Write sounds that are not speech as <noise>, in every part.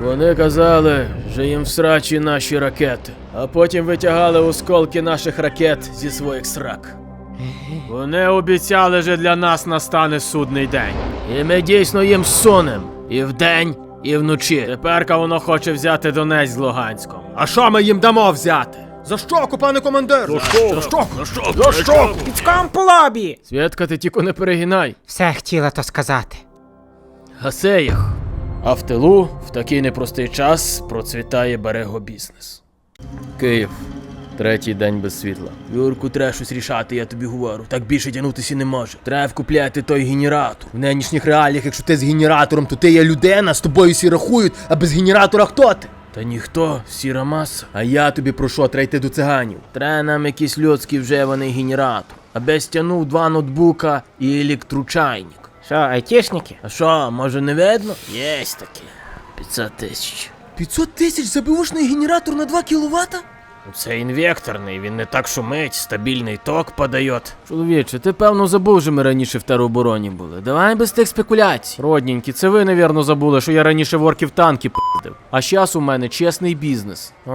Вони казали, що їм в срачі наші ракети, а потім витягали осколки наших ракет зі своїх срак. Вони обіцяли, що для нас настане судний день. І ми дійсно їм сунем. І вдень, і вночі. Теперка воно хоче взяти Донець з Луганськом. А що ми їм дамо взяти? За що, пане командир? За що? За що? За що? За що? Піцком по лобі! Святка, ти тільки не перегинай. Все хотіла то сказати. Гасе їх. А в тилу в такий непростий час процвітає берегобізнес. Київ. Третій день без світла. Юрку, треба щось рішати, я тобі говорю. Так більше тягнутися не може. Треба вкупляти той генератор. В нинішніх реаліях, якщо ти з генератором, то ти є людина, з тобою всі рахують, а без генератора хто ти? Та ніхто, сіра маса. А я тобі про що, треба йти до циганів. Треба нам якийсь людський вживаний генератор. Аби стягнув два ноутбука і електрочайник. Що, айтішники? А що, може не видно? Єсть таке. 500 тисяч. 500 тисяч за беушний генератор на 2 кіловата? Це інвекторний, він не так шумить, стабільний ток подає. Чоловіче, ти певно забув, що ми раніше в теробороні були. Давай без тих спекуляцій. Родненькі, це ви, навірно, забули, що я раніше в орків танки пиздив. А щас у мене чесний бізнес. О,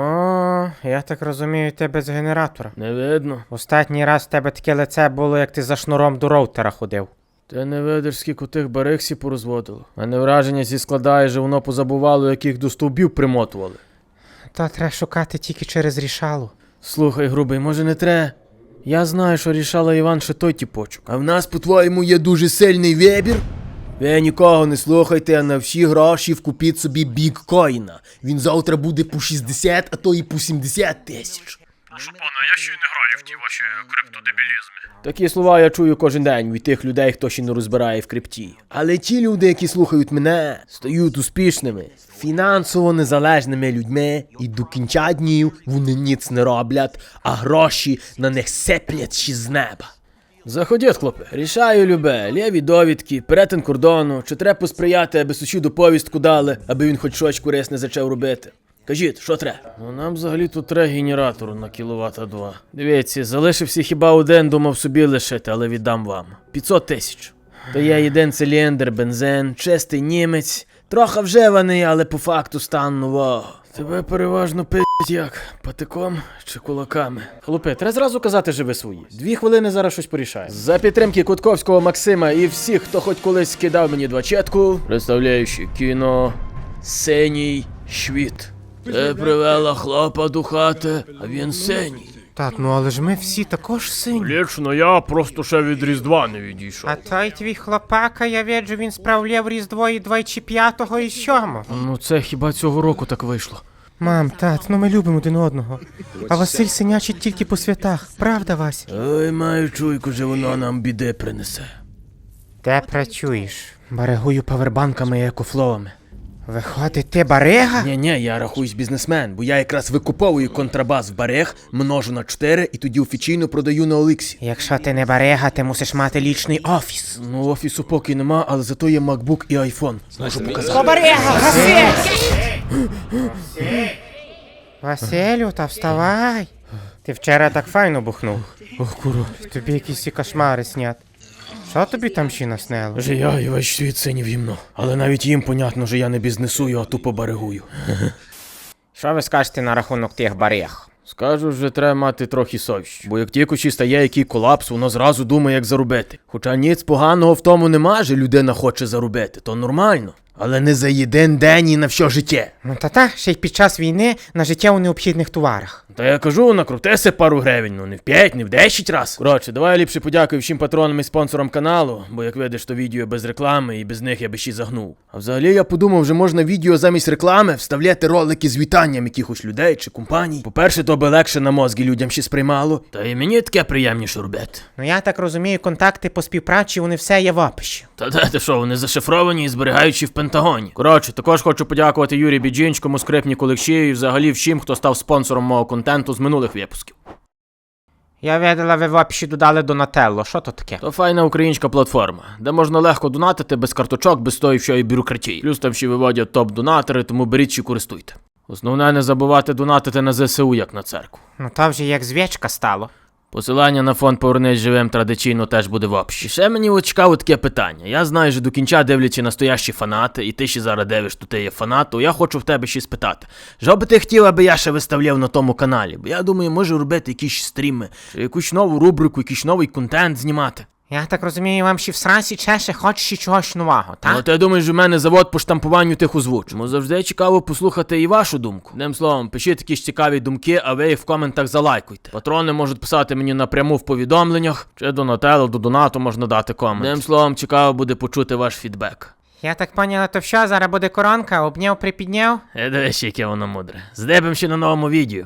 я так розумію, ти без генератора. Не видно. Останній раз в тебе таке лице було, як ти за шнуром до роутера ходив. Ти не видиш, скільки тих барихсі порозводило. Мене враження зі складає, що воно позабувало, яких до стовбів примотували. То треба шукати тільки через рішалу. Слухай, грубий, може не тре. Я знаю, що рішала Іван ще той тіпочок. А в нас, по-твоєму, є дуже сильний вибір? Ви нікого не слухайте, а на всі гроші вкупіть собі біккоїна. Він завтра буде по 60, а то і по 70 тисяч. Такі слова я чую кожен день від тих людей, хто ще не розбирає в крипті. Але ті люди, які слухають мене, Стають успішними. фінансово незалежними людьми, і до кінця днів вони ніц не роблять, а гроші на них сиплять ще з неба. Заходіть, хлопе. Рішаю любе, лєві довідки, перетин кордону, чи треба посприяти, аби сусіду повістку дали, аби він хоч щось корисне зачав робити. Кажіть, що треба? Ну нам взагалі тут треба генератор на кіловата два. Дивіться, залишився хіба один, думав собі лишити, але віддам вам. 500 тисяч. То є один циліндр, бензин, чистий німець, трохи вживаний, але по факту стан нового. Тебе переважно пить як? Патиком чи кулаками? Хлопи, треба зразу казати, що ви свої. Дві хвилини зараз щось порішаємо. За підтримки Кутковського Максима і всіх, хто хоч колись кидав мені двачетку, представляючи кіно Синій Швіт. Ти привела хлопа до хати, а він синій. Так, ну але ж ми всі також сині. Лічно я просто ще від Різдва не відійшов. А той твій хлопака, я віджу, він справляв Різдво і двічі п'ятого і сьомого. Ну це хіба цього року так вийшло. Мам, тат, ну ми любимо один одного. А Василь синячить тільки по святах, правда, Вась? Ой, маю чуйку, що воно нам біди принесе. Де працюєш? Баригую павербанками і екофловами. Виходить, ти барига? Ні, ні, я рахуюсь бізнесмен, бо я якраз викуповую контрабас в барег, множу на 4 і тоді офіційно продаю на Олексі. Якщо ти не барига, ти мусиш мати лічний офіс. Ну, офісу поки нема, але зато є MacBook і iPhone. Можу показати. Барига, Василь! Василю, та вставай. Ти вчора так файно бухнув. Ох, куро. Тобі якісь і кошмари снят. Що тобі там ще наснило? Же я і весь світ синів гімно. Але навіть їм понятно, що я не бізнесую, а тупо баригую. <laughs> Що ви скажете на рахунок тих бариг? Скажу, що треба мати трохи совість. Бо як тільки чи стає який колапс, воно зразу думає, як заробити. Хоча ніц поганого в тому нема, що людина хоче заробити, то нормально. Але не за один день і на все життя. Ну та та, ще й під час війни на життєво необхідних товарах. Та я кажу, накрутися пару гривень, ну не в 5, не в 10 раз. Коротше, давай я ліпше подякую всім патронам і спонсорам каналу, бо як видиш, то відео без реклами і без них я би ще загнув. А взагалі я подумав, що можна відео замість реклами вставляти ролики з вітанням якихось людей чи компаній. По-перше, то би легше на мозги людям ще сприймало. Та і мені таке приємніше робити. Ну я так розумію, контакти по співпраці, вони все є в описі. Та де ти що, вони зашифровані і зберігаючі в Пентагоні. Коротше, також хочу подякувати Юрію Біджинському, скрипніку Олексію і взагалі всім, хто став спонсором мого контенту з минулих випусків. Я видала, ви в описі додали Донателло. Що то таке? То файна українська платформа, де можна легко донатити без карточок, без тої всієї бюрократії. Плюс там ще виводять топ-донатори, тому беріть і користуйте. Основне не забувати донатити на ЗСУ, як на церкву. Ну то вже як звічка стало. Посилання на фонд Повернись живим традиційно теж буде в описі. Ще мені от цікаво таке питання. Я знаю, що до кінця дивляться настоящі фанати, і ти ще зараз дивиш, то ти є фанат, то я хочу в тебе ще спитати. Що би ти хотів, аби я ще виставляв на тому каналі? Бо я думаю, можу робити якісь стріми, якусь нову рубрику, якийсь новий контент знімати. Я так розумію, вам ще в срасі чеше хоче ще чогось нового, Ну, ти думаєш, у мене завод по штампуванню тих озвуч. Тому завжди цікаво послухати і вашу думку. Одним словом, пишіть якісь цікаві думки, а ви їх в коментах залайкуйте. Патрони можуть писати мені напряму в повідомленнях, чи до Нателу, до донату можна дати комент. Одним словом, цікаво буде почути ваш фідбек. Я так поняла, то що, зараз буде коронка, обняв, припідняв? Е, дивись, яке воно мудре. Здебем ще на новому відео.